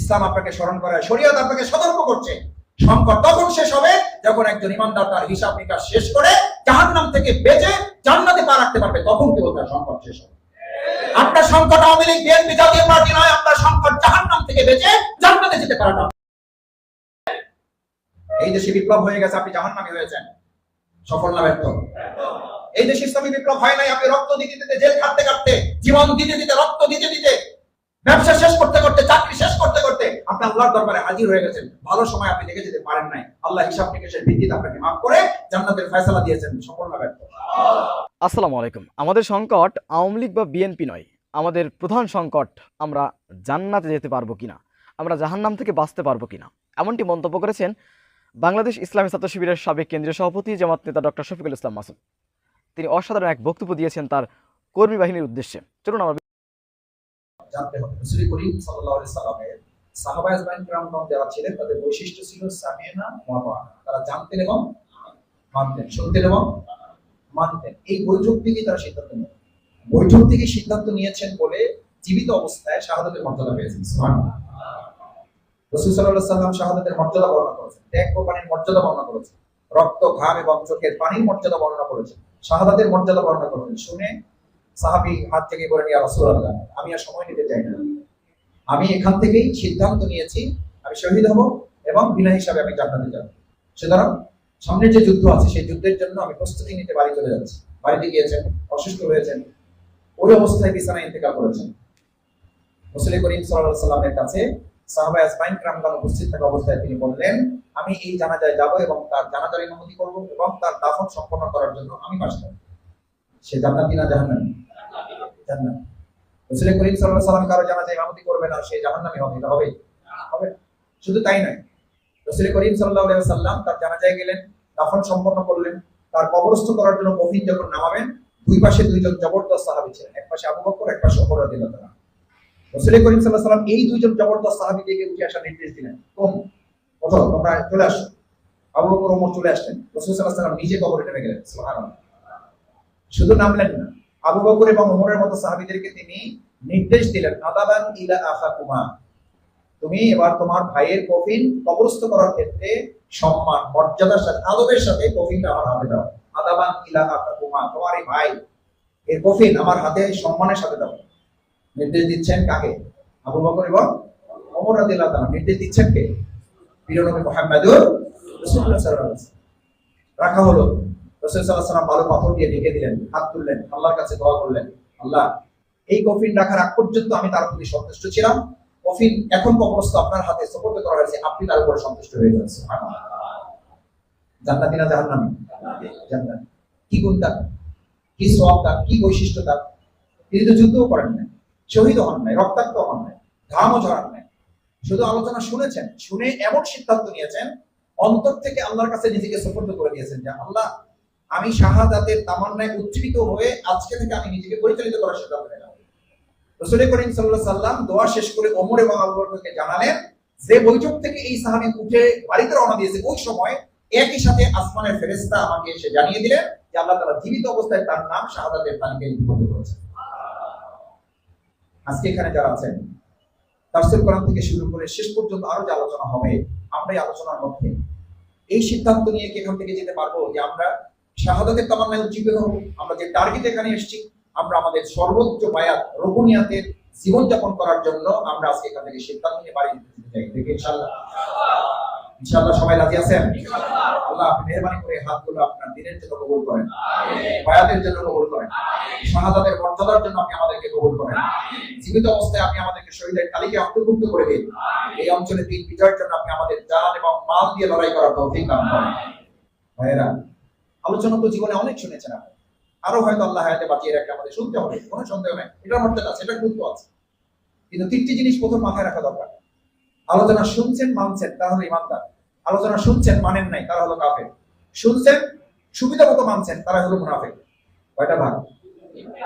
ইসলাম আপনাকে স্মরণ করায়, শরীয়ত আপনাকে সতর্ক করছে। সংকট তখন শেষ হবে যখন একজন ইমানদার তার হিসাব নিকাশ শেষ করে জাহান নাম থেকে বেঁচে জান্নাতে পা রাখতে পারবে, তখন কেবল তার সংকট শেষ হবে। আপনার সংকট আওয়ামী লীগ, বিএনপি, জাতীয় পার্টি নয়, আপনার সংকট জাহান্নাম থেকে বেঁচে জান্নাতে যেতে পারেন আপনি। এই দেশে বিপ্লব হয়ে গেছে, আপনি জাহান্নামী হয়েছেন। সফল না ব্যর্থ? এই দেশে ইসলামী বিপ্লব হয় নাই, আপনি রক্ত দিতে দিতে জেল খাটতে কাটতে জীবন দিতে দিতে, রক্ত দিতে দিতে ব্যবসা শেষ করতে করতে, চাকরি শেষ করতে করতে আপনি আল্লাহর দরবারে হাজির হয়ে গেছেন। ভালো সময় আপনি দেখে যেতে পারেন নাই। আল্লাহ হিসাব নিকেশের ভিত্তিতে আপনাকে মাফ করে জান্নাতের ফয়সালা দিয়েছেন। না ব্যর্থ। আসসালামু আলাইকুম। আমাদের সংকট আওয়ামী লীগ বা বিএনপি নয়। আমাদের প্রধান সংকট আমরা জান্নাতে যেতে পারব কিনা? আমরা জাহান্নাম থেকে বাঁচতে পারব কিনা? এমনটি মন্তব্য করেছেন বাংলাদেশ ইসলামী ছাত্র শিবিরের সাবেক কেন্দ্রীয় সভাপতি, জামাত নেতা ডক্টর শফিকুল ইসলাম মাসুদ। তিনি অসাধারণ এক বক্তব্য দিয়েছেন তার কর্মী বাহিনীর উদ্দেশ্যে। চলুন আমরা জানতে হবে। করিম আলাইহি সাল্লামের যারা ছিলেন, তাদের বৈশিষ্ট্য ছিল সামিয়ানা তারা জানতেন এবং মানতেন, শুনতেন এবং মানতেন। এই বৈঠক থেকে তারা সিদ্ধান্ত নেন বৈঠক থেকে সিদ্ধান্ত নিয়েছেন বলে জীবিত অবস্থায় শাহাদাতের মর্যাদা পেয়েছেন। রসুল আলাইহি সাল্লাম মর্যাদা বর্ণনা করেছেন। ত্যাগ কোরবানির মর্যাদা বর্ণনা করেছেন। রক্ত, ঘাম এবং চোখের পানির মর্যাদা বর্ণনা করেছেন। শাহাদাতের মর্যাদা বর্ণনা করেছেন। শুনে সাহাবি হাত থেকে বলেন ইয়া রাসূলুল্লাহ, আমি আর সময় নিতে চাই না। আমি এখান থেকেই সিদ্ধান্ত নিয়েছি, আমি শহীদ হব এবং বিনা হিসাবে আমি জান্নাতে যাব। সুতরাং সামনের যে যুদ্ধ আছে, সেই যুদ্ধের জন্য আমি প্রস্তুতি নিতে বাড়ি চলে যাচ্ছি। বাড়িতে গিয়েছেন, অসুস্থ হয়েছেন, ওই অবস্থায় বিছানায় ইন্তেকাল করেছেন। মুসলিম করিম সাল্লাল্লাহু সাল্লামের কাছে সাহাবা আজমাইন ক্রামগণ উপস্থিত থাকা অবস্থায় তিনি বললেন, আমি এই জানাজায় যাব এবং তার জানাজার ইমামতি করব এবং তার দাফন সম্পন্ন করার জন্য আমি করব। সে জান্নাতি না জাহান্নামী? জান্নাত রসুল করিম সাল্লাল্লাহু সাল্লাম কারও জানাজা ইমামতি করবে না, সে জাহান্নামী হবে, এটা হবে হবে। শুধু করিম আলাইহি সাল্লাম তার গেলেন তার করার জন্য নামাবেন, দুই পাশে জবরদস্ত ছিলেন আবু এক করিম আলাইহি সাল্লাম এই জবরদস্ত নির্দেশ দিলেন তোমরা চলে চলে সাল্লাম নিজে কবরে নেমে গেলেন শুধু নামলেন না আবু বকর এবং ওমরের মতো সাহাবীদেরকে তিনি নির্দেশ দিলেন, আদাবান ইলা আখাকুমা। তুমি এবার তোমার ভাইয়ের কফিন কবরস্থ করার ক্ষেত্রে সম্মান, মর্যাদার সাথে, আদবের সাথে কফিনটা আমার হাতে দাও। আদাবান ইলা আখাকুমা, তোমার এই ভাই, এর কফিন আমার হাতে সম্মানের সাথে দাও। নির্দেশ দিচ্ছেন কাকে? আবু বকর এবং ওমর রাদিয়াল্লাহু তাআলা। নির্দেশ দিচ্ছেন কে? মুহাম্মদুর সাল্লাল্লাহু আলাইহি ওয়াসাল্লাম। রাখা হলো। রসুল সাল্লাহ সাল্লাম ভালো পাথর দিয়ে ঢেকে দিলেন, হাত তুললেন, আল্লাহর কাছে দোয়া করলেন। আল্লাহ, এই কফিন রাখার আগ পর্যন্ত আমি তার প্রতি সন্তুষ্ট ছিলাম। কফিন এখন কবরস্থ আপনার হাতে সুপর্দ করা হয়েছে, আপনি তার উপরে সন্তুষ্ট হয়ে যাচ্ছেন জান্নাতি না জাহান্নামী? জান্নাত। কি গুণ তার? কি সওয়াব তার? কি বৈশিষ্ট্য তার? তিনি তো যুদ্ধও করেন নাই শহীদ হন নাই, রক্তাক্ত হন নাই, ঘামও ঝরান নাই। শুধু আলোচনা শুনেছেন, শুনে এমন সিদ্ধান্ত নিয়েছেন, অন্তর থেকে আল্লাহর কাছে নিজেকে সুপর্দ করে দিয়েছেন যে, আল্লাহ আমি শাহাদাতের তামান্নায় উজ্জীবিত হয়ে আজকে থেকে আমি নিজেকে পরিচালিত করার সিদ্ধান্ত নিলাম। রসুল করিম সাল্লাল্লাহু সাল্লাম দোয়া শেষ করে এবং জানালেন, যে বৈঠক থেকে এই সাহাবী উঠে বাড়িতে রওনা দিয়েছে, ওই সময় একই সাথে আসমানের ফেরেশতা আমাকে এসে জানিয়ে দিলেন যে আল্লাহ জীবিত অবস্থায় তার নাম শাহাদাতের তালিকায় লিপিবদ্ধ করেছেন আজকে এখানে যারা আছেন, তাফসীর কোরআন থেকে শুরু করে শেষ পর্যন্ত আরও যে আলোচনা হবে আমরা এই আলোচনার মধ্যে। এই সিদ্ধান্ত নিয়ে কি এখান থেকে যেতে পারব যে আমরা শাহাদাতের তামান্নায় উজ্জীবিত হব। আমরা যে টার্গেট এখানে এসেছি আমরা আমাদের সর্বোচ্চ বায়াত রোপনিয়াতের জীবনযাপন করার জন্য আমরা আজকে এখান থেকে সিদ্ধান্ত নিয়ে বাড়ি ইনশাআল্লাহ। ইনশাআল্লাহ সবাই রাজি আছেন? আল্লাহ আপনি মেহরবানি করে হাতগুলো আপনার দিনের জন্য কবুল করেন। বায়াতের জন্য কবুল করেন। শাহাদাতের মর্যাদার জন্য আপনি আমাদেরকে কবুল করেন। জীবিত অবস্থায় আপনি আমাদেরকে শহীদের তালিকায় অন্তর্ভুক্ত করে দিন। এই অঞ্চলে দিন বিজয়ের জন্য আপনি আমাদের জান এবং মাল দিয়ে লড়াই করার তৌফিক দান করেন। ভাইয়েরা আলোচনা তো জীবনে অনেক শুনেছেন আপনি। আরও হয়তো আল্লাহ হায়াতে বাঁচিয়ে রাখলে আমাদের। শুনতে হবে, কোনো সন্দেহ নেই। এটার মর্যাদা আছে এটা গুরুত্ব আছে। কিন্তু তিনটি জিনিস প্রথম মাথায় রাখা দরকার। আলোচনা শুনছেন, মানছেন, তারা হলো ইমানদার। আলোচনা শুনছেন, মানেন নাই, তারা হলো কাফের। শুনছেন, সুবিধা মতো মানছেন, তারা হলো মুনাফেক। কয়টা ভাগ?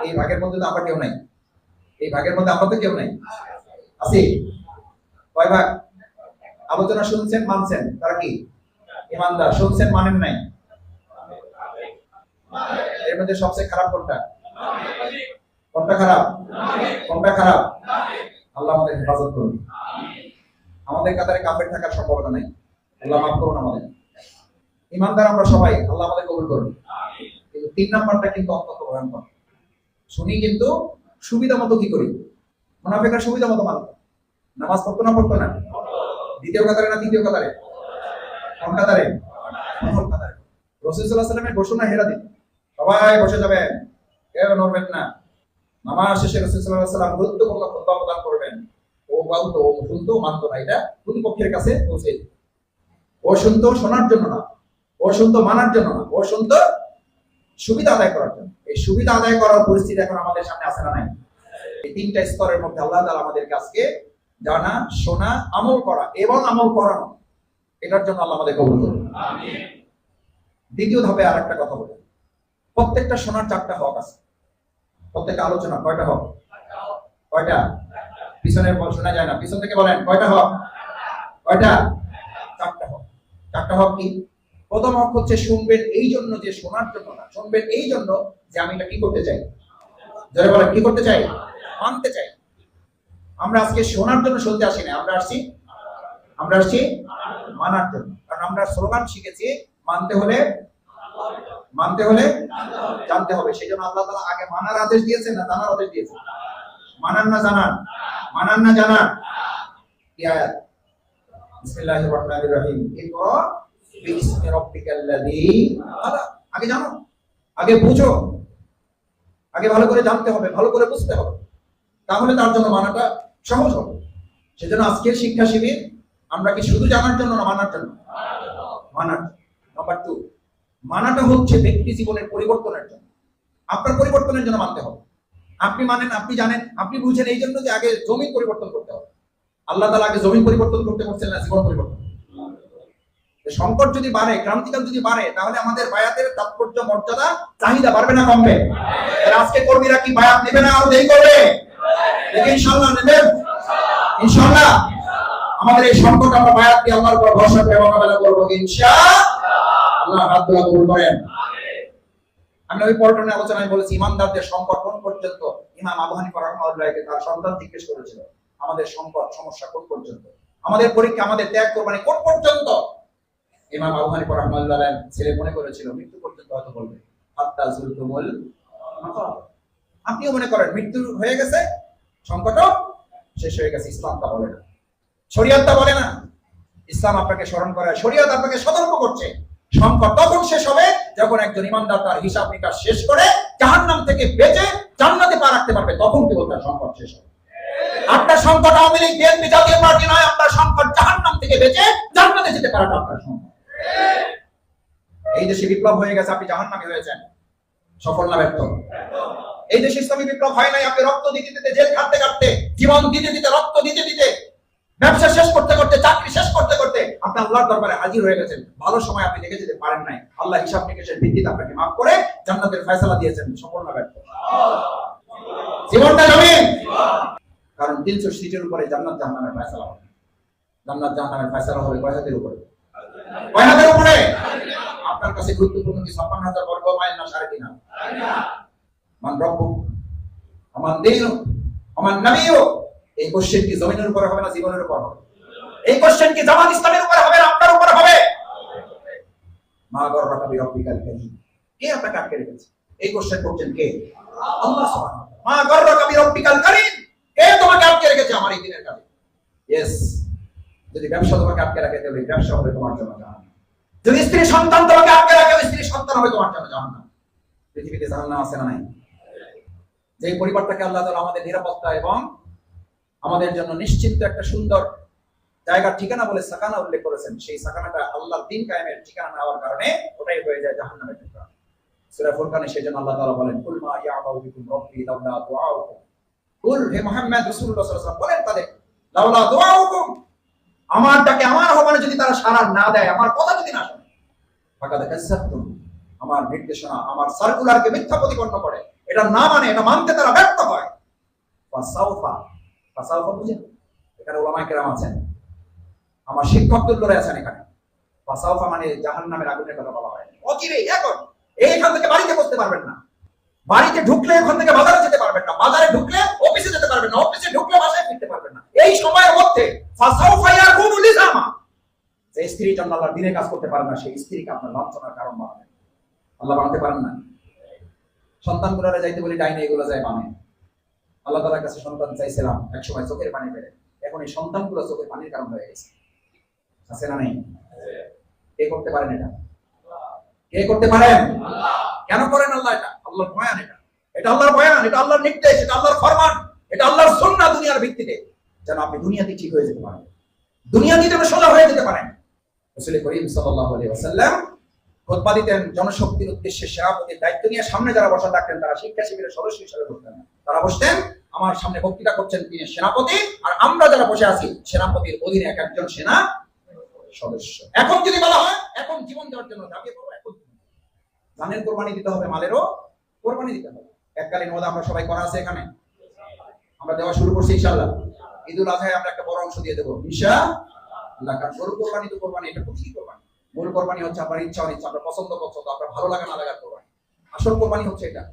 এই ভাগের মধ্যে তো আমরা কেউ নাই। এই ভাগের মধ্যে আমরা তো কেউ নাই। আছি? কয় ভাগ? আলোচনা শুনছেন, মানছেন, তারা কি? ইমানদার। শুনছেন, মানেন নাই। এর মধ্যে সবচেয়ে খারাপ কোনটা? কোনটা খারাপ? কোনটা খারাপ? আল্লাহ আমাদের হেফাজত করুন। আমাদের কাতারে কাফের থাকার সম্ভাবনা নাই। আল্লাহ মাফ করুন আমাদের। ইমানদার আমরা সবাই, আল্লাহ আমাদের কবুল করুন। কিন্তু তিন নাম্বারটা কিন্তু অত্যন্ত ভয়ঙ্কর। শুনি কিন্তু সুবিধা মতো কি করি? মুনাফিকরা সুবিধা মতো মানত নামাজ পড়তো না পড়তো না? দ্বিতীয় কাতারে না তৃতীয় কাতারে? কোন কাতারে? প্রথম কাতারে? রসুল সাল্লাহ সাল্লামের ঘোষণা হেরা দিন। সবাই বসে যাবেন। কেউ নড়বেন না। নামাজ শেষে রসুল সাল্লাহ সাল্লাম গুরুত্বপূর্ণ খুতবা প্রদান করবেন। ও বলতো ও শুনতো মানতো না এটা। প্রতিপক্ষের কাছে? পৌঁছে। ও শুনতো শোনার জন্য না। ও শুনতো মানার জন্য না। ও শুনতো সুবিধা আদায় করার জন্য। এই সুবিধা আদায় করার পরিস্থিতি এখন আমাদের সামনে আসে না নাই। এই তিনটা স্তরের মধ্যে আল্লাহ তাআলা আমাদেরকে আজকে জানা শোনা আমল করা এবং আমল করানো এটার জন্য আল্লাহ আমাদের কবুল করুন। দ্বিতীয় ধাপে আর একটা কথা বলি। প্রত্যেকটা শোনার চারটা হক আছে। প্রত্যেকটা আলোচনা, কয়টা হক? কয়টা? পিছনের বল শোনা যায় না। পিছন থেকে বলেন, কয়টা হক? কয়টা? চারটা হক। চারটা হক কি? প্রথম হক হচ্ছে শুনবেন এই জন্য যে শোনার জন্য না, শুনবেন এই জন্য যে আমি এটা কি করতে চাই? যারা বলেন, কি করতে চাই? মানতে চাই। আমরা আজকে শোনার জন্য শুনতে আসি না, আমরা আসছি? আমরা আসছি মানার জন্য। কারণ আমরা স্লোগান শিখেছি, মানতে হলে মানতে হলে জানতে হবে। সেই জন্য আল্লাহ তাআলা আগে মানার আদেশ দিয়েছেন না জানার আদেশ দিয়েছেন? মানান না জানান? মানান না জানান? বিসমিল্লাহির রহমানির রহিম। ইকরা বিসমি রাব্বিকাল্লাযী আগে জানো। আগে বুঝো। আগে ভালো করে জানতে হবে, ভালো করে বুঝতে হবে। তাহলে তার জন্য মানাটা সহজ হবে। সেজন্য আজকের শিক্ষা শিবির আমরা কি শুধু জানার জন্য না মানার জন্য? মানার। নাম্বার টু মানাটা হচ্ছে ব্যক্তি জীবনের পরিবর্তনের জন্য। আপনার পরিবর্তনের জন্য মানতে হবে। আপনি মানেন, আপনি জানেন, আপনি বুঝেন, এই জন্য যে আগে জমি পরিবর্তন করতে হবে। আল্লাহ তালা আগে জমি পরিবর্তন করতে করছেন না, জীবন পরিবর্তন। সংকট যদি বাড়ে, ক্রান্তিকাল যদি বাড়ে, তাহলে আমাদের বায়াতের তাৎপর্য, মর্যাদা, চাহিদা বাড়বে না, কমবে। আজকে কর্মীরা কি বায়াত নেবে না, আরও দেরি করবে? ইনশাল্লাহ নেবেন ইনশাল্লাহ আমাদের এই সংকট আমরা বায়াত দিয়ে আল্লাহর উপর ভরসা করে মোকাবেলা করব, ইনশাআল্লাহ। হাত তোলা কবুল করেন আমি ওই আলোচনায় বলেছি, ইমানদারদের সংকট কোন পর্যন্ত? ইমাম তার সন্তান জিজ্ঞেস করেছিল, আমাদের সংকট, সমস্যা কোন পর্যন্ত? আমাদের পরীক্ষা, আমাদের ত্যাগ, কোরবানি কোন পর্যন্ত? ইমাম ছেলে মনে করেছিল, মৃত্যু পর্যন্ত হয়তো বলবে। হাত্তা। আপনিও মনে করেন, মৃত্যু হয়ে গেছে, সংকটও শেষ হয়ে গেছে, ইসলাম তা বলে না। শরিয়ত বলে না। ইসলাম আপনাকে স্মরণ করে শরিয়ত আপনাকে সতর্ক করছে। সংকট তখন শেষ হবে। যখন একজন ইমানদার তার হিসাব নিকাশ শেষ করে, জাহান্নাম থেকে বেঁচে জান্নাতে পা রাখতে পারবে, তখন কেবল তার সংকট শেষ হবে। আপনার সংকট আওয়ামী লীগ, বিএনপি, জাতীয় পার্টি নয়, আপনার সংকট জাহান্নাম থেকে বেঁচে জান্নাতে যেতে পারাটা আপনার সংকট। এই দেশে বিপ্লব হয়ে গেছে, আপনি জাহান্নামী হয়েছেন। সফল না ব্যর্থ? এই দেশে ইসলামী বিপ্লব হয় নাই, আপনি রক্ত দিতে দিতে জেল খাটতে খাটতে, জীবন দিতে দিতে, রক্ত দিতে দিতে ব্যবসা শেষ করতে করতে, চাকরি শেষ করতে করতে আপনি আল্লাহর দরবারে হাজির হয়ে গেছেন। ভালো সময় আপনি দেখে যেতে পারেন নাই। আল্লাহ হিসাব নিকেশের ভিত্তিতে আপনাকে মাফ করে জান্নাতের ফয়সালা দিয়েছেন না ব্যর্থ। জীবনটা কারণ তিনশো সিটের উপরে জান্নাত জাহান্নামের ফয়সালা হবে। জান্নাত জাহান্নামের ফয়সালা হবে কয় উপরে? কয় উপরে? আপনার কাছে গুরুত্বপূর্ণ কি ছাপ্পান্ন হাজার বর্গ মাইল না সাড়ে তিন? মান আমার দিন আমার নবীও এই কোশ্চেন কি জমিনের উপরে হবে না জীবনের উপর হবে? এই কোশ্চেন কি জামাত ইসলামের উপরে হবে না আপনার উপরে হবে? মা গর্রকা বি রব্বিকাল কারীম কে আপনাকে আটকে রেখেছে? এই কোশ্চেন করছেন কে? আল্লাহ সুবহানাহু। মা গর্রকা বি রব্বিকাল কারীম কে তোমাকে আটকে রেখেছে আমার এই দিনের কাজে? ইয়েস যদি ব্যবসা তোমাকে আটকে রাখে, তাহলে ব্যবসা হবে তোমার জন্য জাহান্নাম। যদি স্ত্রী সন্তান তোমাকে আটকে রাখে স্ত্রী সন্তান হবে তোমার জন্য জাহান্নাম। পৃথিবীতে জাহান্নাম আছে না নাই? যে পরিবারটাকে আল্লাহ তাআলা আমাদের নিরাপত্তা এবং আমাদের জন্য নিশ্চিন্ত একটা সুন্দর জায়গার ঠিকানা বলে সাকানা উল্লেখ করেছেন। সেই সাকানাটা আল্লাহর দিন কায়েমের ঠিকানা হওয়ার কারণে ওটাই হয়ে যায় জাহান্নামের ঠিকানা সূরা ফুরকানে আল্লাহ বলেন, কুল মা বিকুম লাউলা কুল হে রাসূলুল্লাহ সাল্লাল্লাহু আলাইহি ওয়াসাল্লাম বলেন তাদের, লাউলা আমার ডাকে আমার আহ্বানে যদি তারা সাড়া না দেয়, আমার কথা যদি না শোনে। ফাকাদ আমার নির্দেশনা, আমার সার্কুলারকে মিথ্যা প্রতিপন্ন করে। এটা না মানে এটা মানতে তারা ব্যর্থ হয়। ফাসাউফা ফাসাউফা বুঝেন? এখানে ওলামায়ে কেরাম আছেন। আমার শিক্ষক আছেন এখানে। মানে জাহান্নামের আগুনের কথা বলা হয়। অচিরে এখন এইখান থেকে বাড়িতে বসতে পারবেন না। বাড়িতে ঢুকলে ওখান থেকে বাজারে যেতে পারবেন না। বাজারে ঢুকলে অফিসে যেতে পারবেন না। অফিসে ঢুকলে বাসায় ফিরতে পারবেন না। এই সময়ের মধ্যে যে স্ত্রী জন্য আল্লাহ দিনের কাজ করতে পারেন না, সেই স্ত্রীকে আপনার লাঞ্ছনার কারণ বানাবেন। আল্লাহ বানাতে পারেন না। সন্তান গুলারে যাইতে বলি, ডাইনে এগুলো যায় বামে। আল্লাহ তালার কাছে সন্তান চাইছিলাম এক সময় চোখের পানি পেরে এখন এই সন্তানগুলো চোখের পানির কারণ হয়ে গেছে। আছে না নেই? কে করতে পারেন এটা? কে করতে পারেন? কেন করেন আল্লাহ এটা? আল্লাহর বয়ান এটা। এটা আল্লাহর বয়ান, এটা আল্লাহর নির্দেশ, এটা আল্লাহর ফরমান, এটা আল্লাহর সুন্নাহ দুনিয়ার ভিত্তিতে। যেন আপনি দুনিয়াতে ঠিক হয়ে যেতে পারেন। দুনিয়াতে যেন সোজা হয়ে যেতে পারেন। রসুল করিম ওয়াসাল্লাম দিতেন জনশক্তির উদ্দেশ্যে সেনাপতির দায়িত্ব নিয়ে সামনে যারা বসা থাকতেন, তারা শিক্ষা শিবিরের সদস্য হিসেবে বসতেন না। তারা বসতেন, আমার সামনে বক্তৃতা করছেন তিনি সেনাপতি, আর আমরা যারা বসে আছি, সেনাপতির অধীনে এক একজন সেনা সদস্য। এখন যদি বলা হয়, এখন জীবন দেওয়ার জন্য ঝাঁপিয়ে পড়ব, এখন ধানের কোরবানি দিতে হবে, মালেরও কোরবানি দিতে হবে। এককালীন মধ্যে আমরা সবাই করা আছে এখানে। আমরা দেওয়া শুরু করছি ইনশাআল্লাহ। ঈদুল আজহায় আমরা একটা বড় অংশ দিয়ে দেবো। ইনশা আল্লাহ কারণ গরু কোরবানি, তো কোরবানি, এটা প্রতিটি কোরবানি। মূল কোরবানি হচ্ছে আপনার ইচ্ছা অনিচ্ছা, আপনার পছন্দ পছন্দ, আপনার ভালো লাগা না লাগার কোরবানি। আসল কোরবানি হচ্ছে এটা।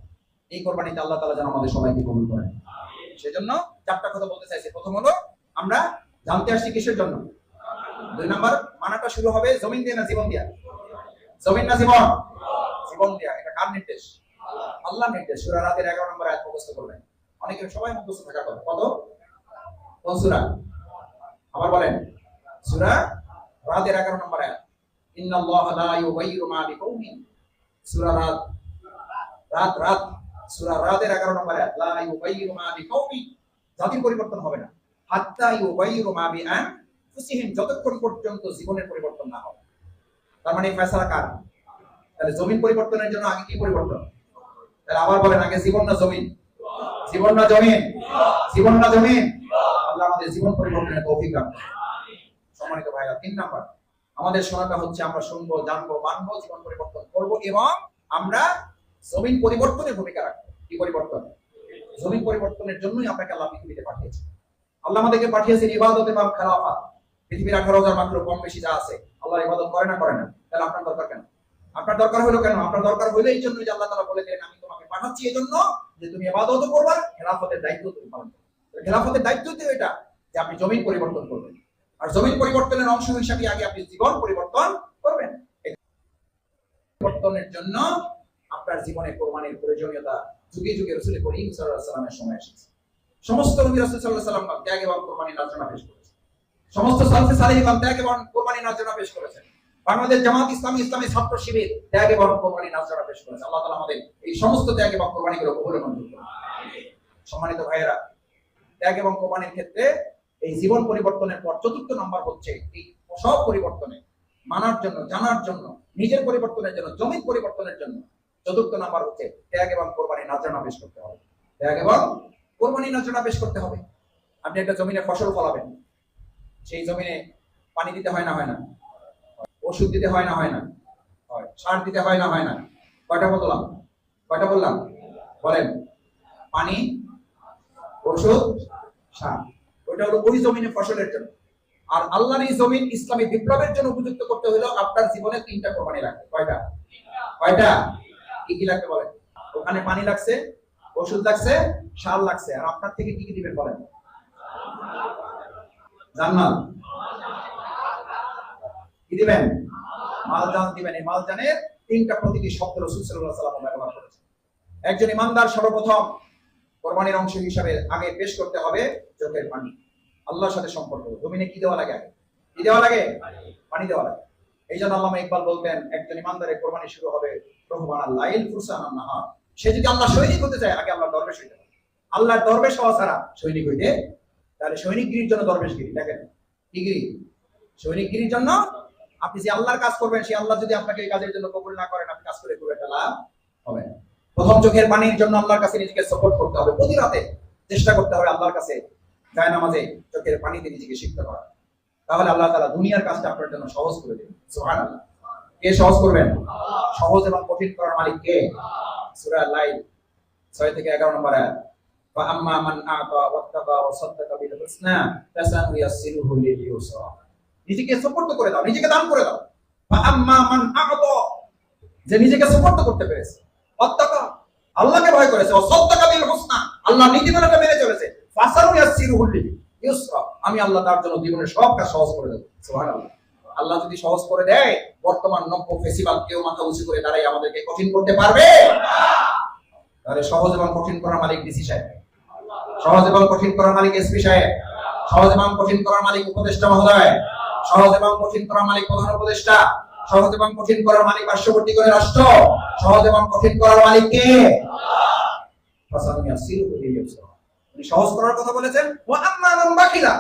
এই কোরবানিতে আল্লাহ তালা যেন আমাদের সবাইকে কবুল করেন। সেজন্য চারটা কথা বলতে চাইছি। প্রথম হলো, আমরা জানতে আসছি কিসের জন্য? দুই নাম্বার, মানাটা শুরু হবে জমিন দিয়ে না জীবন দিয়া? জমিন না জীবন? জীবন দিয়া। এটা কার নির্দেশ? আল্লাহ নির্দেশ। সুরা রাতের এগারো নম্বর আয়াত মুখস্থ করবেন অনেকে সবাই মুখস্থ থাকা কথা। কত? কোন সুরা? আবার বলেন। সুরা রাতের এগারো নম্বর আয়াত। ইন্নাল্লাহ লা ইউগাইয়িরু মা বিকৌমিন সূরা রাত রাত রাত, সূরা রাতের 11 নম্বর আয়াত, লা ইউগাইয়িরু মা বিকৌমিন জাতির পরিবর্তন হবে না। যতক্ষণ পর্যন্ত জীবনের পরিবর্তন না হবে। তার মানে ফয়সালা কার? তাহলে জমিন পরিবর্তনের জন্য আগে কি পরিবর্তন? তাহলে আবার বলেন, আগে জীবন না জমিন? জীবন না জমিন? জীবন না জমিন? আল্লাহ আমাদের জীবন পরিবর্তনের করুন। সম্মানিত ভাইরা, তিন নাম্বার। আমাদের শোনাটা হচ্ছে আমরা শুনব, জানব, মানবো, জীবন পরিবর্তন করব এবং আমরা জমিন পরিবর্তনের ভূমিকা রাখব। কি পরিবর্তন? জমিন পরিবর্তনের জন্যই আপনাকে আল্লাহ পৃথিবীতে পাঠিয়েছে। আল্লাহ আমাদেরকে পাঠিয়েছেন ইবাদত এবং খেলাফাত। পৃথিবীর আঠারো হাজার মাত্র কম বেশি যা আছে, আল্লাহ ইবাদত করে না করে না। তাহলে আপনার দরকার কেন? আপনার দরকার হলো কেন? আপনার দরকার হলো এই জন্য যে আল্লাহ তালা বলে দিলেন আমি তোমাকে পাঠাচ্ছি এই জন্য যে তুমি ইবাদত করবা, খেলাফতের দায়িত্ব তুমি পালন করবে। খেলাফতের দায়িত্ব তো এটা, যে আপনি জমিন পরিবর্তন করবেন। আর জমিন পরিবর্তনের অংশ হিসাবে আগে আপনি জীবন পরিবর্তন করবেন। পরিবর্তনের জন্য আপনার জীবনে কোরবানির প্রয়োজনীয়তা যুগে যুগে রসুল করিম সাল্লাহ সাল্লামের সময় এসেছে। সমস্ত নবী রাসূল আলাইহি সাল্লাম ত্যাগ এবং কোরবানি নাজরানা পেশ করেছেন। সমস্ত সালফে সালেহিন ত্যাগ এবং কোরবানি নাজরানা পেশ করেছেন। বাংলাদেশ জামাত ইসলামী ইসলামী ছাত্র শিবির ত্যাগ এবং কোরবানি নাজরানা পেশ করেছে। আল্লাহ তাআলা আমাদের এই সমস্ত ত্যাগ এবং কোরবানিগুলো কবুল মঞ্জুর সম্মানিত ভাইয়েরা, ত্যাগ এবং কোরবানির ক্ষেত্রে এই জীবন পরিবর্তনের পর চতুর্থ নাম্বার হচ্ছে এই সব পরিবর্তনে মানার জন্য, জানার জন্য, নিজের পরিবর্তনের জন্য, জমির পরিবর্তনের জন্য চতুর্থ নাম্বার হচ্ছে ত্যাগ এবং কোরবানি নাচনা পেশ করতে হবে। ত্যাগ এবং কোরবানি নাচনা পেশ করতে হবে। আপনি একটা জমিনে ফসল ফলাবেন, সেই জমিনে পানি দিতে হয় না হয় না। ওষুধ দিতে হয় না হয় না। হয়, সার দিতে হয় না হয় না। কয়টা বললাম? কয়টা বললাম? বলেন। পানি, ওষুধ, সার। ওটা হলো ওই জমিনে ফসলের জন্য। আর আল্লাহর এই জমিন ইসলামী বিপ্লবের জন্য উপযুক্ত করতে হলো আপনার জীবনে তিনটা কোরবানি লাগবে। কয়টা? কয়টা? কি কি লাগবে বলেন? ওখানে পানি লাগছে, ওষুধ লাগছে, সার লাগছে। আর আপনার থেকে কি কি দিবেন বলেন? জান্নাত কি দিবেন? মালজান দিবেন। এই মালজানের তিনটা প্রতীকী শব্দ রসুল সাল্লাল্লাহু আলাইহি ওয়াসাল্লাম ব্যবহার করেছেন। একজন ইমানদার সর্বপ্রথম কোরবানির অংশ হিসাবে আগে পেশ করতে হবে চোখের পানি। আল্লাহর সাথে সম্পর্ক। জমিনে কি দেওয়া লাগে? আগে? কি দেওয়া লাগে? পানি। দেওয়া লাগে। এই জন্য আল্লামা ইকবাল বলতেন, একজন ইমানদারের কোরবানি শুরু হবে রহমান লাইল ফুরসান নাহার। সে যদি আল্লাহ সৈনিক হতে চায় আগে আল্লাহ দরবেশ হইতে হবে। আল্লাহর দরবেশ হওয়া ছাড়া সৈনিক হইতে তাহলে সৈনিকগিরির জন্য দরবেশগিরি, দেখেন। কি গিরি? সৈনিকগিরির জন্য আপনি যে আল্লাহর কাজ করবেন, সেই আল্লাহ যদি আপনাকে এই কাজের জন্য কবুল না করেন, আপনি কাজ করে খুব একটা লাভ হবে প্রথম চোখের পানির জন্য আল্লাহর কাছে নিজেকে সাপোর্ট করতে হবে। প্রতি রাতে চেষ্টা করতে হবে আল্লাহর কাছে যায় নামাজে চোখের পানিতে নিজেকে শিখতে করা তাহলে আল্লাহ তাআলা দুনিয়ার কাজটা আপনার জন্য সহজ করে দেবেন সুবহানাল্লাহ কে সহজ করবেন সহজ এবং কঠিন করার মালিক কে সূরা লাইল 6 থেকে 11 নম্বর আয়াত فأما من أعطى واتقى وصدق بالحسنى فسنيسره لليسرى নিজেকে সাপোর্ট করে দাও নিজেকে দান করে দাও فأما من أعطى যে নিজেকে সাপোর্ট করতে পেরেছে অত্যাকা আল্লাহকে ভয় করেছে ও সদ্দাকা বিল হোসনা আল্লাহ নীতিমালাটা মেনে চলেছে আমি আল্লাহ তার জন্য জীবনের সব কাজ সহজ করে দেব। আল্লাহ যদি সহজ করে দেয়, বর্তমান নব্য ফেসিবাল কেউ মাথা উঁচু করে দাঁড়াই আমাদেরকে কঠিন করতে পারবে? তাহলে সহজ এবং কঠিন করার মালিক ডিসি সাহেব। সহজ এবং কঠিন করার মালিক এসপি সাহেব। সহজ এবং কঠিন করার মালিক উপদেষ্টা মহোদয়। সহজ এবং কঠিন করার মালিক প্রধান উপদেষ্টা। সহজ এবং কঠিন করার মালিক পার্শ্ববর্তী করে রাষ্ট্র। সহজ এবং কঠিন করার মালিক কে? উনি সহজ করার কথা বলেছেন। ও আম্মানুন বাকিলা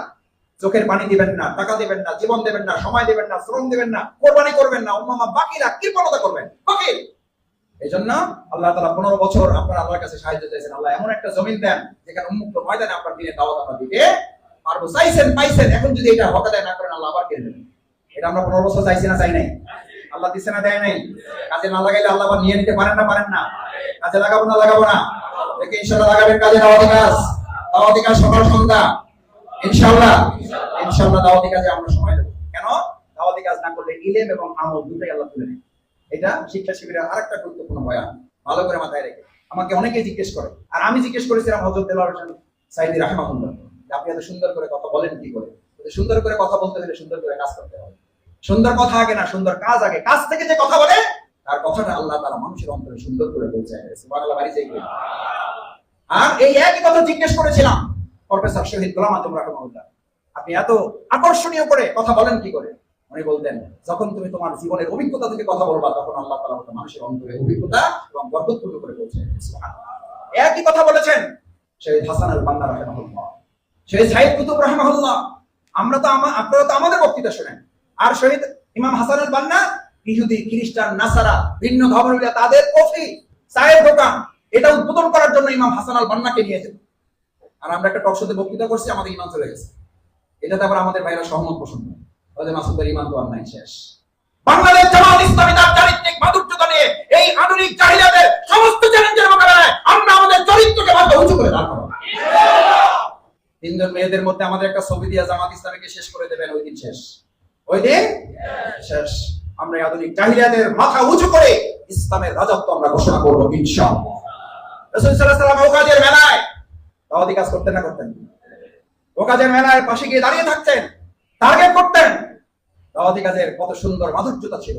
চোখের পানি দিবেন না, টাকা দিবেন না, জীবন দেবেন না, সময় দেবেন না, শ্রম দেবেন না, কোরবানি করবেন না উম্মামা বাকিরা কৃপণতা করবেন। বাকিল এই জন্য আল্লাহ তালা পনেরো বছর আপনার আল্লাহর কাছে সাহায্য চাইছেন। আল্লাহ এমন একটা জমিন দেন যেখানে উন্মুক্ত ময়দানে আপনার দিনে দাওয়াত আমরা দিতে পারব। চাইছেন, পাইছেন, এখন যদি এটা হকাদায় না করেন, আল্লাহ আবার কিনে দেবেন এটা আমরা পনেরো বছর চাইছি না, চাই নাই। আল্লাহ দিচ্ছে না, দেয় নাই। কাজে না লাগাইলে আল্লাহ আবার নিয়ে নিতে পারেন না পারেন না। কাজে লাগাবো না লাগাবো না। দেখে ইনশাল্লাহ লাগাবেন, কাজে দাওয়াতি কাজ দাওয়াতি সকাল সন্ধ্যা। দাওয়াতি কাজে আমরা সময় কেন? দাওয়াতি কাজ না করলে ইলেম এবং আমল আল্লাহ তুলে এটা শিক্ষা শিবিরের আরেকটা গুরুত্বপূর্ণ বয়ান। ভালো করে মাথায় রেখে। আমাকে জিজ্ঞেস করে, আর আমি জিজ্ঞেস করেছিলাম হজরত সাইদি রাহমাহুল্লাহ। আপনি এত সুন্দর করে কথা বলেন কি করে? সুন্দর করে কথা বলতে হলে সুন্দর করে কাজ করতে হবে। সুন্দর কথা আগে না, সুন্দর কাজ আগে। কাজ থেকে যে কথা বলে, তার কথাটা আল্লাহ তারা মানুষের অন্তরে সুন্দর করে গেছে বাংলা বাড়ি যাই আর এই একই কথা জিজ্ঞেস করেছিলাম, প্রফেসর শহীদ গোলাম আজম রাহমাহুল্লাহ। আপনি এত আকর্ষণীয় করে কথা বলেন কি করে? উনি বলতেন, যখন তুমি তোমার জীবনের অভিজ্ঞতা থেকে কথা বলবা, তখন আল্লাহ তালা মানুষের অন্তরে অভিজ্ঞতা এবং গর্বপূর্ণ করে বলছে একই কথা বলেছেন শহীদ হাসান আল বান্না রাহমাহুল্লাহ। শহীদ সাইদ কুতুব রাহমাহুল্লাহ। আমরা তো আপনারা তো আমাদের বক্তৃতা শোনেন। আর শহীদ ইমাম হাসান আল বান্না ইহুদি, খ্রিস্টান, নাসারা, ভিন্ন ধর্মীয় তাদের কফি, চায়ের দোকান। এটা উদ্বোধন করার জন্য ইমাম হাসান আল বান্নাকে নিয়েছেন আর আমরা একটা টকশোতে বক্তৃতা করছি, আমাদের ইমান চলে গেছে। এটাতে আবার আমাদের ভাইরা সহমত পোষণ করে ওদের মাসুদের ইমান তো আর নাই শেষ। বাংলাদেশ জামাত ইসলামী তার চারিত্রিক মাধুর্যতা নিয়ে এই আধুনিক চাহিদাদের সমস্ত চ্যালেঞ্জের মোকাবেলায় আমরা আমাদের চরিত্রকে উঁচু করে দাঁড় তিনজন মেয়েদের মধ্যে আমাদের একটা ছবি দিয়া জামাত ইসলামীকে শেষ করে দেবেন, ওই দিন শেষ। ওই দিন শেষ। আমরা আধুনিক চাহিদাদের মাথা উঁচু করে ইসলামের রাজত্ব আমরা ঘোষণা করব, ইনশাআল্লাহ। ওকাজের মেলায় কাজ করতেন না করতেন? ওকাজের মেলায় পাশে গিয়ে দাঁড়িয়ে থাকতেন টার্গেট করতেন। দাওয়াতি কাজের কত সুন্দর মাধুর্যতা ছিল।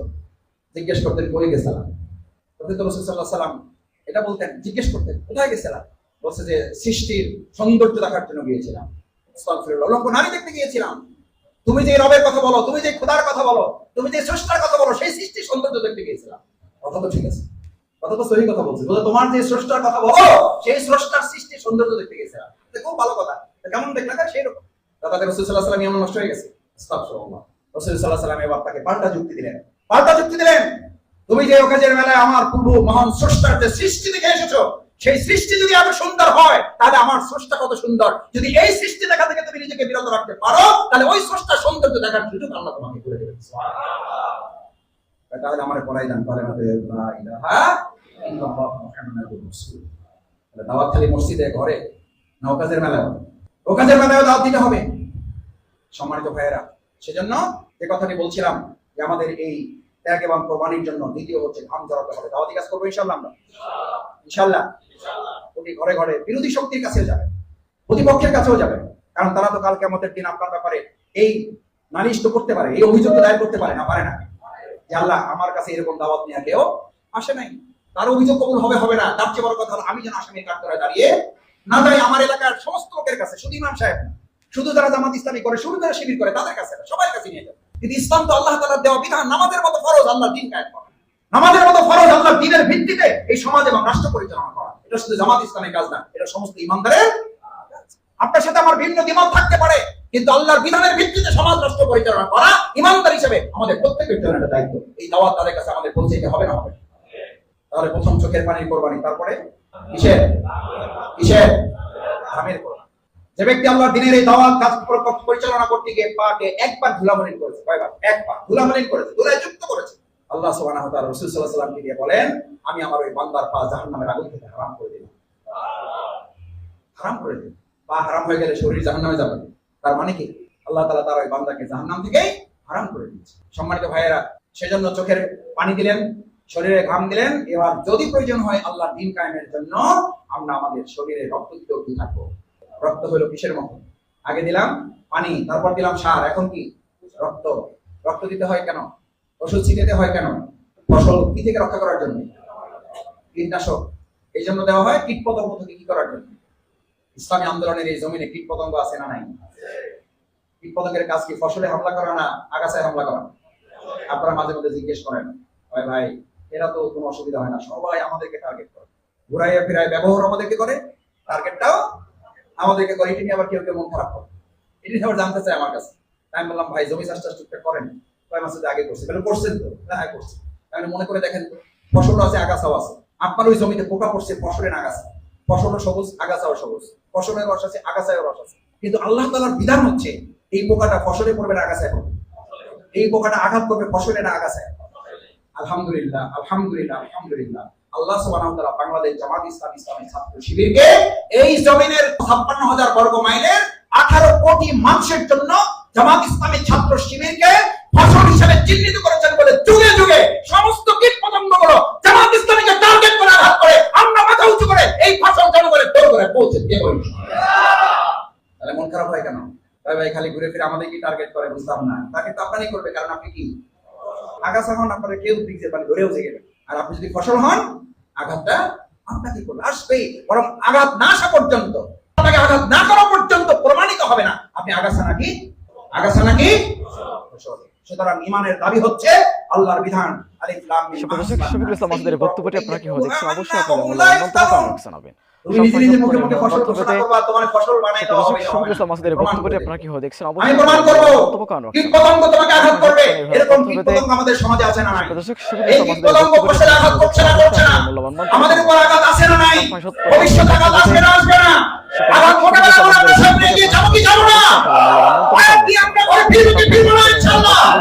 জিজ্ঞেস করতেন, কই গেছিলাম? প্রকৃত রসুল সাল্লাহ সাল্লাম এটা বলতেন, জিজ্ঞেস করতেন, কোথায় গেছিলাম? বলছে যে, সৃষ্টির সৌন্দর্য দেখার জন্য গিয়েছিলাম। অলঙ্ক নারী দেখতে গিয়েছিলাম। তুমি যে রবের কথা বলো, তুমি যে খোদার কথা বলো, তুমি যে স্রষ্টার কথা বলো, সেই সৃষ্টির সৌন্দর্য দেখতে গিয়েছিলাম। কথা তো ঠিক আছে। কথা তো সহি কথা বলছে। বলে তোমার যে স্রষ্টার কথা বলো, সেই স্রষ্টার সৃষ্টির সৌন্দর্য দেখতে এটা খুব ভালো কথা। কেমন দেখলা সেই রকম তাদের রসুল সাল্লাহ সাল্লাম এমন নষ্ট হয়ে গেছে। রসুল সাল্লাহ সাল্লাম এবার তাকে পাল্টা যুক্তি দিলেন। পাল্টা যুক্তি দিলেন। তুমি যে ওকাজের মেলায় আমার পূর্ব মহান স্রষ্টার যে সৃষ্টি দেখে এসেছ, সেই সৃষ্টি যদি এত সুন্দর হয়, তাহলে আমার স্রষ্টা কত সুন্দর? যদি এই সৃষ্টি দেখা থেকে তুমি নিজেকে বিরত রাখতে পারো, তাহলে ওই স্রষ্টার সৌন্দর্য দেখার সুযোগ আল্লাহ তোমাকে করে দেবেন। তাহলে আমার পড়াই তাহলে দাওয়াত খালি মসজিদে ঘরে না ওকাজের মেলায় ওকাজের মেলায় দাওয়াত দিতে হবে। সম্মানিত ভাইয়েরা সেজন্য যে কথাটি বলছিলাম যে আমাদের এই ত্যাগ এবং কোরবানির জন্য দ্বিতীয় হচ্ছে ঘাম জড়াতে হবে। দাওয়াতি কাজ করব ইনশাল্লাহ আমরা? ইনশাল্লাহ প্রতি ঘরে ঘরে বিরোধী শক্তির কাছেও যাবে প্রতিপক্ষের কাছেও যাবে। কারণ তারা তো কালকে আমাদের দিন আপনার ব্যাপারে এই নালিশ তো করতে পারে এই অভিযোগ দায়ের করতে পারে না পারে না। যে আল্লাহ আমার কাছে এরকম দাওয়াত নিয়ে কেউ আসে নাই। তার অভিযোগ কবুল হবে হবে না। তার চেয়ে বড় কথা আমি যেন আসামির কাঠগড়ায় দাঁড়িয়ে না যাই আমার এলাকার সমস্ত লোকের কাছে, শুধু ইমাম সাহেব, শুধু যারা জামাত ইসলামী করে, শুধু যারা শিবির করে, তাদের কাছে সবার কাছে নিয়ে যাবে কিন্তু ইসলাম তো আল্লাহ তাআলার দেওয়া বিধান, নামাজের মতো ফরজ আল্লাহ দিন কায়েম করা। নামাজের মতো ফরজ আল্লাহ দিনের ভিত্তিতে এই সমাজ এবং রাষ্ট্র পরিচালনা করা। এটা শুধু জামাত ইসলামের কাজ না, এটা সমস্ত ইমানদারের আপনার সাথে আমার ভিন্ন দ্বিমত থাকতে কিন্তু আল্লাহর বিধানের ভিত্তিতে সমাজ রাষ্ট্র পরিচালনা করা ইমানদার হিসেবে আমাদের প্রত্যেকের জন্য একটা দায়িত্ব। এই দাওয়াত তাদের কাছে আমাদের পৌঁছাইতে হবে না হবে। তাহলে প্রথম চোখের পানির কোরবানি, তারপরে কিসের? কিসের? ধামের যে ব্যক্তি আল্লাহর দিনের এই দাওয়াত কাজ পরিচালনা করতে গিয়ে পাকে একবার ধুলামলিন করেছে, কয়বার? একবার ধুলামলিন করেছে, ধুলায় যুক্ত করেছে। আল্লাহ সুবহানাহু ওয়া তাআলা রাসূল সাল্লাল্লাহু আলাইহি দিয়ে বলেন, আমি আমার ওই বান্দার পা জাহান্নামের আগুন থেকে হারাম করে দিলাম। হারাম করে দিলাম। পা হারাম হয়ে গেলে শরীর জাহান্নামে যাবে। তার মানে কি? আল্লাহ তালা তার ওই বান্দাকে জাহান্নাম থেকে হারাম করে দিয়েছে। সম্মানিত ভাইয়েরা, সেজন্য চোখের পানি দিলেন, শরীরে ঘাম দিলেন, এবার যদি প্রয়োজন হয় আল্লাহ দিন কায়েমের জন্য, আমরা আমাদের শরীরে রক্ত দিতে কি থাকব? রক্ত হলো কিসের মতো আগে দিলাম পানি, তারপর দিলাম সার, এখন কি? রক্ত। রক্ত দিতে হয় কেন? ওষুধ ছিটাতে হয় কেন? ফসল কি থেকে রক্ষা করার জন্য? কীটনাশক। এই জন্য দেওয়া হয় কীট পতঙ্গ থেকে কি করার জন্য? ইসলামী আন্দোলনের এই জমিনে কীট পতঙ্গ আছে না নাই? কীট পতঙ্গের কাজ কি ফসলে হামলা করা না আগাছায় হামলা করা? আপনারা মাঝে মধ্যে জিজ্ঞেস করেন, ভাই ভাই, এরা তো কোনো অসুবিধা হয় না, সবাই আমাদেরকে টার্গেট করে। ঘুরাইয়া ফিরাই ব্যবহার আমাদেরকে করে টার্গেটটাও আমাদেরকে করে। এটা নিয়ে আবার কেউ কেউ মন খারাপ করে। এটা নিয়ে আবার জানতে চায় আমার কাছে। আমি বললাম, ভাই, জমি চাষ টাস টুকটাক করেন? কয়, মাসে আগে করছে। বলে করছেন তো? হ্যাঁ করছে। তাহলে মনে করে দেখেন তো, ফসলও আছে, আগাছাও আছে। আপনার ওই জমিতে পোকা পড়ছে, ফসলের আগাছা। ফসলও সবুজ, আগাছাও সবুজ। ফসলের রস আছে আগাছায় রস আছে। কিন্তু আল্লাহ তাআলার বিধান হচ্ছে, এই পোকাটা ফসলে পড়বে না, আগাছায় পড়বে। এই পোকাটা আঘাত করবে ফসলে না, আগাছায়। আলহামদুলিল্লাহ আলহামদুলিল্লাহ আলহামদুলিল্লাহ। আল্লাহ সুবহানাহু ওয়া বাংলাদেশ জামাত ইসলাম ছাত্র শিবিরকে এই জমিনের ছাপ্পান্ন হাজার বর্গ মাইলের আঠারো কোটি মানুষের জন্য জামাত ইসলামী ছাত্র শিবিরকে ফসল হিসেবে চিহ্নিত করেছেন বলে যুগে যুগে সমস্ত কীট পতঙ্গগুলো জামাত ইসলামীকে টার্গেট করে আঘাত করে। উঁচু করে, এই ফসল জনগণের দৌড় করে, পৌঁছে দিয়ে বলি তাহলে মন খারাপ হয় কেন? ভাই ভাই, খালি ঘুরে ফিরে আমাদের কি টার্গেট করে, বুঝতাম না। তাকে তো আপনারই করবে, কারণ আপনি কি? আগাছা হন, আপনারা কেউ দিকে মানে ধরেও জেগে যাবে। আর আপনি যদি ফসল হন, আঘাতটা আপনাকে করবে। আসবেই, বরং আঘাত না আসা পর্যন্ত, আপনাকে আঘাত না করা পর্যন্ত প্রমাণিত হবে না। আপনি আগাছা নাকি? আগাছা নাকি। সুতরাং ইমানের দাবি হচ্ছে আল্লাহর বিধান। সুপ্রদর্শক শফিকুল ইসলাম আমাদের বক্তব্যটি আপনারা কীভাবে দেখছেন অবশ্যই আপনাদের মূল্যবান মন্তব্য কমেন্ট জানাবেন।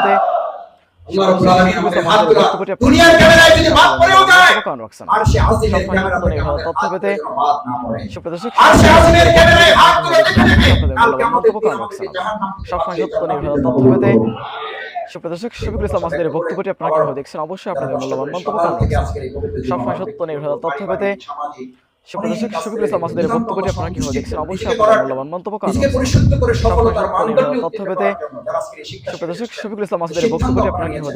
তুমি সুপ্রদর্শক শফিকুল ইসলাম আমাদের বক্তব্যটি আপনারা দেখছেন। অবশ্যই আপনাদের মূল্যবান মন্তব্য সবসময় সত্য নির্ভর তথ্য পেতে সুপ্রদর্শক শফিকুল ইসলাম আমাদের বক্তব্যটি আপনারা কীভাবে দেখছেন অবশ্যই মূল্যবান মন্তব্য তথ্য পেতে সুপ্রদর্শক শফিকুল ইসলাম আপনারা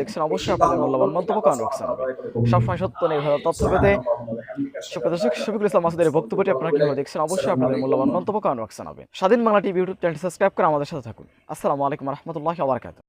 দেখছেন অবশ্যই মূল্যবান মন্তব্য আপনারা মূল্যবান রাখছেন সবসময় সত্য নির্ভর তথ্য পেতে সুপ্রদর্শক শফিকুল ইসলাম আমাদের বক্তব্যটি আপনারা কীভাবে দেখছেন অবশ্যই আপনাদের মূল্যবান মন্তব্য রাখছেন Swadhin Bangla TV YouTube channel subscribe করে আমাদের সাথে থাকুন। আসসালামু আলাইকুম রহমতুল্লাহ আবরকাত